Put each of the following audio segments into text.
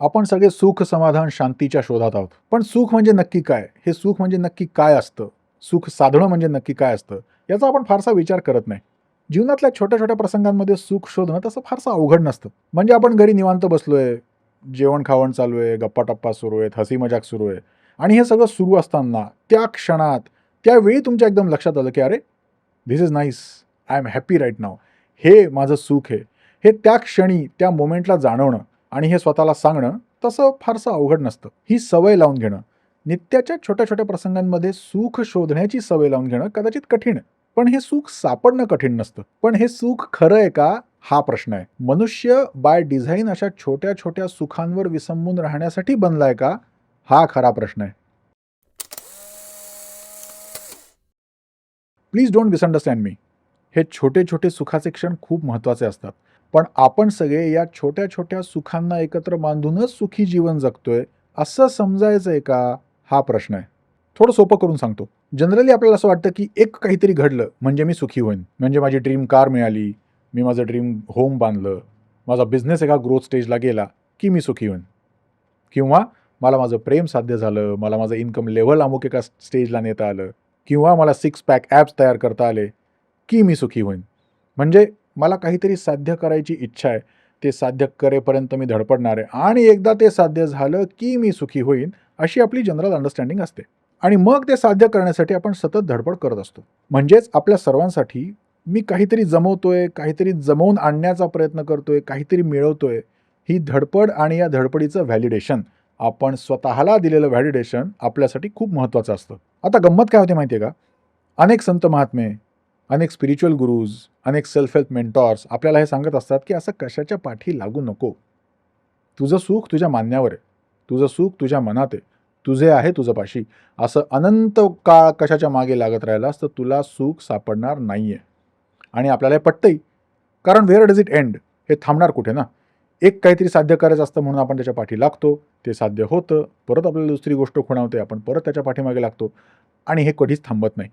आपण सगळे सुख समाधान शांतीच्या शोधात आहोत. पण सुख म्हणजे नक्की काय? हे सुख म्हणजे नक्की काय असतं? सुख साधणं म्हणजे नक्की काय असतं? याचा आपण फारसा विचार करत नाही. जीवनातल्या छोट्या छोट्या प्रसंगांमध्ये सुख शोधणं तसं फारसं अवघड नसतं. म्हणजे आपण घरी निवांत बसलोय जेवण खावण चालू आहे गप्पा टप्पा सुरू आहेत हसी मजाक सुरू आहे. आणि हे सगळं सुरू असताना त्या क्षणात त्यावेळी तुमच्या एकदम लक्षात आलं की अरे this is nice I am happy right नाव हे माझं सुख आहे. हे त्या क्षणी त्या मोमेंटला जाणवणं आणि हे स्वतःला सांगणं तसं फारसं अवघड नसतं. ही सवय लावून घेणं. नित्याच्या छोट्या छोट्या प्रसंगांमध्ये सुख शोधण्याची सवय लावून घेणं कदाचित कठीण आहे. पण हे सुख सापडणं कठीण नसतं. पण हे सुख खरं आहे का? हा प्रश्न आहे. मनुष्य बाय डिझाईन अशा छोट्या छोट्या सुखांवर विसंबून राहण्यासाठी बनलाय का? हा खरा प्रश्न आहे. प्लीज डोंट मिसअंडरस्टँड मी हे छोटे छोटे सुखाचे क्षण खूप महत्त्वाचे असतात. पण आपण सगळे या छोट्या छोट्या सुखांना एकत्र बांधूनच सुखी जीवन जगतोय असं समजायचं आहे का? हा प्रश्न आहे. थोडं सोपं करून सांगतो. जनरली आपल्याला असं वाटतं की एक काहीतरी घडलं म्हणजे मी सुखी होईन. म्हणजे माझी ड्रीम कार मिळाली मी माझं ड्रीम होम बांधलं माझा बिझनेस एका ग्रोथ स्टेजला गेला की मी सुखी होईन. किंवा मला माझं प्रेम साध्य झालं मला माझं इन्कम लेवल अमुक एका स्टेजला नेता आलं किंवा मला सिक्स पॅक ॲप्स तयार करता आले की मी सुखी होईन. म्हणजे मला काहीतरी साध्य करायची इच्छा आहे. ते साध्य करेपर्यंत मी धडपडणार आहे. आणि एकदा ते साध्य झालं की मी सुखी होईन अशी आपली जनरल अंडरस्टँडिंग असते. आणि मग ते साध्य करण्यासाठी आपण सतत धडपड करत असतो. म्हणजेच आपल्या सर्वांसाठी मी काहीतरी जमवतोय काहीतरी जमवून आणण्याचा प्रयत्न करतोय काहीतरी मिळवतोय ही धडपड आणि या धडपडीचं व्हॅलिडेशन आपण स्वतःला दिलेलं व्हॅलिडेशन आपल्यासाठी खूप महत्त्वाचं असतं. आता गंमत काय होते माहिती आहे का? अनेक संत महात्मे अनेक स्पिरिच्युअल गुरुज अनेक सेल्फ हेल्प मेंटॉर्स आपल्याला हे सांगत असतात की असं कशाच्या पाठी लागू नको. तुझं सुख तुझ्या मान्यावर आहे. तुझं सुख तुझ्या मनात आहे. तुझे आहे तुझं पाशी. असं अनंत काळ कशाच्या मागे लागत राहिलास तर तुला सुख सापडणार नाही आहे आणि आपल्याला हे पटतंही कारण वेअर डज इट एंड हे थांबणार कुठे ना? एक काहीतरी साध्य करायचं असतं म्हणून आपण त्याच्या पाठी लागतो. ते साध्य होतं. परत आपल्याला दुसरी गोष्ट खुणावते. आपण परत त्याच्या पाठीमागे लागतो. आणि हे कधीच थांबत नाही.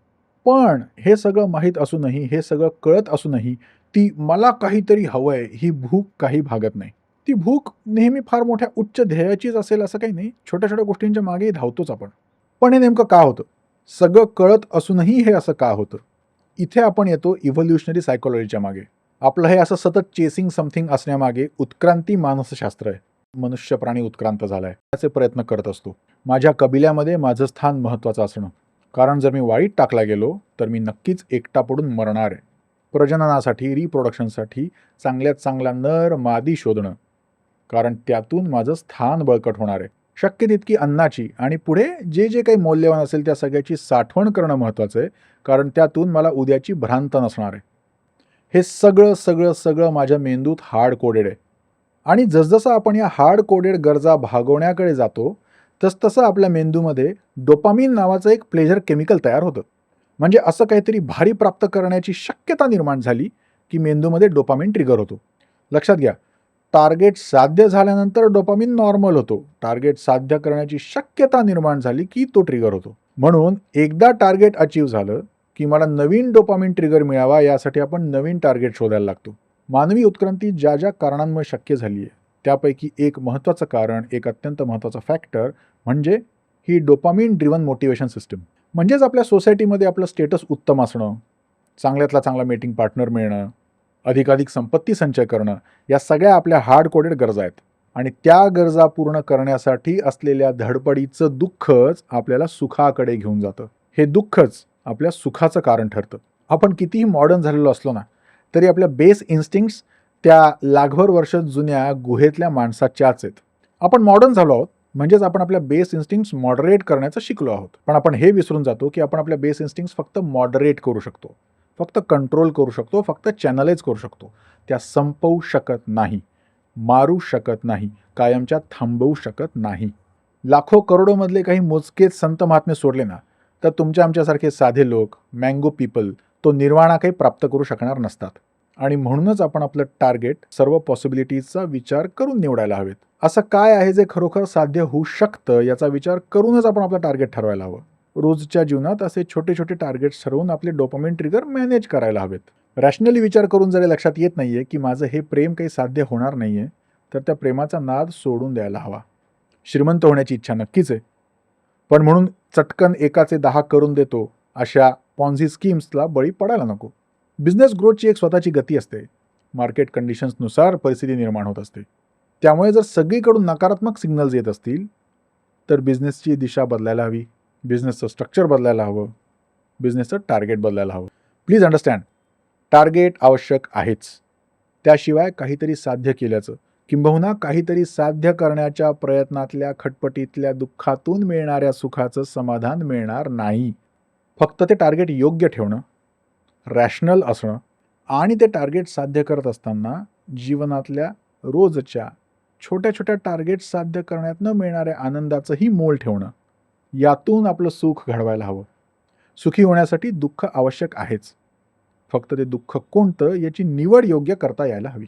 पण हे सगळं माहीत असूनही हे सगळं कळत असूनही ती मला काहीतरी हवं आहे ही भूक काही भागत नाही. ती भूक नेहमी फार मोठ्या उच्च ध्येयाचीच असेल असं काही नाही. छोट्या छोट्या गोष्टींच्या मागे धावतोच आपण. पण हे नेमकं का होतं? सगळं कळत असूनही हे असं का होतं? इथे आपण येतो इव्होल्युशनरी सायकोलॉजीच्या मागे. आपलं हे असं सतत चेसिंग समथिंग असण्यामागे उत्क्रांती मानसशास्त्र आहे. मनुष्य प्राणी उत्क्रांत झालाय. त्याचे प्रयत्न करत असतो. माझ्या कबिल्यामध्ये माझं स्थान महत्त्वाचं असणं. कारण जर मी वाईट टाकला गेलो तर मी नक्कीच एकटा पडून मरणार आहे. प्रजननासाठी रिप्रोडक्शनसाठी चांगल्यात चांगला नर मादी शोधणं. कारण त्यातून माझं स्थान बळकट होणार आहे. शक्य तितकी अन्नाची आणि पुढे जे जे काही मौल्यवान असेल त्या सगळ्याची साठवण करणं महत्त्वाचं आहे. कारण त्यातून मला उद्याची भ्रांत नसणार आहे. हे सगळं सगळं सगळं माझ्या मेंदूत हार्ड कोडेड आहे. आणि जसजसं आपण या हार्ड कोडेड गरजा भागवण्याकडे जातो तसतसं आपल्या मेंदूमध्ये डोपामिन नावाचं एक प्लेझर केमिकल तयार होतं. म्हणजे असं काहीतरी भारी प्राप्त करण्याची शक्यता निर्माण झाली की मेंदूमध्ये डोपामिन ट्रिगर होतो. लक्षात घ्या टार्गेट साध्य झाल्यानंतर डोपामिन नॉर्मल होतो. टार्गेट साध्य करण्याची शक्यता निर्माण झाली की तो ट्रिगर होतो. म्हणून एकदा टार्गेट अचीव झालं की मला नवीन डोपामिन ट्रिगर मिळावा यासाठी आपण नवीन टार्गेट शोधायला लागतो. मानवी उत्क्रांती ज्या ज्या कारणांमुळे शक्य झाली आहे त्यापैकी एक महत्त्वाचं कारण एक अत्यंत महत्त्वाचा फॅक्टर म्हणजे ही डोपामिन ड्रिवन मोटिवेशन सिस्टम म्हणजेच आपल्या सोसायटीमध्ये आपलं स्टेटस उत्तम असणं चांगल्यातला चांगला मेटिंग पार्टनर मिळणं अधिकाधिक संपत्ती संचय करणं या सगळ्या आपल्या हार्ड कोडेड गरजा आहेत. आणि त्या गरजा पूर्ण करण्यासाठी असलेल्या धडपडीचं दुःखच आपल्याला सुखाकडे घेऊन जातं. हे दुःखच आपल्या सुखाचं कारण ठरतं. आपण कितीही मॉडर्न झालेलो असलो ना तरी आपल्या बेस इन्स्टिंक्ट्स त्या लाखभर वर्ष जुन्या गुहेतल्या माणसाच्याच आहेत. आपण मॉडर्न झालो आहोत म्हणजेच आपण आपल्या बेस इन्स्टिंक्ट्स मॉडरेट करण्याचं शिकलो आहोत. पण आपण हे विसरून जातो की आपण आपल्या बेस इन्स्टिंक्ट्स फक्त मॉडरेट करू शकतो. फक्त कंट्रोल करू शकतो फक्त चॅनलाइज करू शकतो. त्या संपवू शकत नाही मारू शकत नाही कायमच्या थांबवू शकत नाही. लाखो करोडोमधले काही मोजकेच संत महात्मे सोडले ना तर तुमच्या आमच्यासारखे साधे लोक मँगो पीपल तो निर्वाणा काही प्राप्त करू शकणार नसतात. आणि म्हणूनच आपण आपलं टार्गेट सर्व पॉसिबिलिटीजचा विचार करून निवडायला हवेत. असं काय आहे जे खरोखर साध्य होऊ शकतं याचा विचार करूनच आपण आपलं टार्गेट ठरवायला हवं. रोजच्या जीवनात असे छोटे छोटे टार्गेट्स ठरवून आपले डोपामिन ट्रिगर मॅनेज करायला हवेत. रॅशनली विचार करून जरी लक्षात येत नाही आहे की माझं हे प्रेम काही साध्य होणार नाही आहे तर त्या प्रेमाचा नाद सोडून द्यायला हवा. श्रीमंत होण्याची इच्छा नक्कीच आहे. पण म्हणून चटकन एकाचे दहा करून देतो अशा पॉन्झी स्कीम्सला बळी पडायला नको. बिझनेस ग्रोथची एक स्वतःची गती असते. मार्केट कंडिशन्सनुसार परिस्थिती निर्माण होत असते. त्यामुळे जर सगळीकडून नकारात्मक सिग्नल्स येत असतील तर बिझनेसची दिशा बदलायला हवी. बिझनेसचं स्ट्रक्चर बदलायला हवं. बिझनेसचं टार्गेट बदलायला हवं. प्लीज अंडरस्टँड टार्गेट आवश्यक आहेच. त्याशिवाय काहीतरी साध्य केल्याचं किंबहुना काहीतरी साध्य करण्याच्या प्रयत्नातल्या खटपटीतल्या दुःखातून मिळणाऱ्या सुखाचं समाधान मिळणार नाही. फक्त ते टार्गेट योग्य ठेवणं. रॅशनल असणं आणि ते टार्गेट साध्य करत असताना जीवनातल्या रोजच्या छोट्या छोट्या टार्गेट साध्य करण्यातनं मिळणाऱ्या आनंदाचंही मोल ठेवणं यातून आपलं सुख घडवायला हवं. सुखी होण्यासाठी दुःख आवश्यक आहेच. फक्त ते दुःख कोणतं याची निवड योग्य करता यायला हवी.